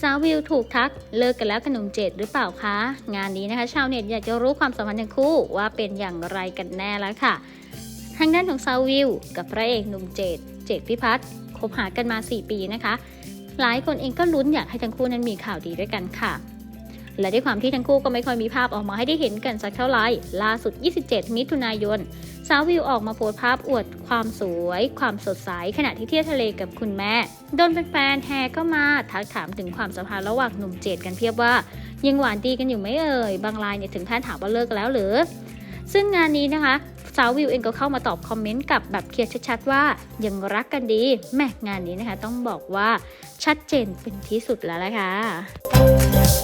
สาววิวถูกทักเลิกกันแล้วกับหนุ่มเจดหรือเปล่าคะ งานนี้นะคะชาวเน็ตอยากจะรู้ความสัมพันธ์ทั้งคู่ว่าเป็นอย่างไรกันแน่แล้วค่ะ ทางด้านของสาววิว กับพระเอกหนุ่มเจดเจดพิพัฒน์คบหากันมา 4 ปีนะคะ หลายคนเองก็ลุ้นอยากให้ทั้งคู่นั้นมีข่าวดีด้วยกันค่ะ และด้วยความที่ทั้งคู่ก็ไม่ค่อยมีภาพออกมาให้ได้เห็นกันสักเท่าไหร่ล่าสุด 27 มิถุนายน สาววิวออกมาโพสต์ภาพอวดความสวย ความสดใสขณะที่เที่ยวทะเลกับคุณแม่โดนแฟนๆแฮก็มาทักถามถึงความสัมพันธ์ระหว่างหนุ่มเจดกันเพียบว่า ยังหวานดีกันอยู่ไหมเอ่ยบางรายเนี่ยถึงขั้นถามว่าเลิกแล้วหรือซึ่งงานนี้นะคะสาววิวเองก็เข้ามาตอบคอมเมนต์กับแบบเคลียร์ชัดๆว่ายังรักกันดีแม่งานนี้นะคะต้องบอกว่าชัดเจนเป็นที่สุดแล้วละค่ะ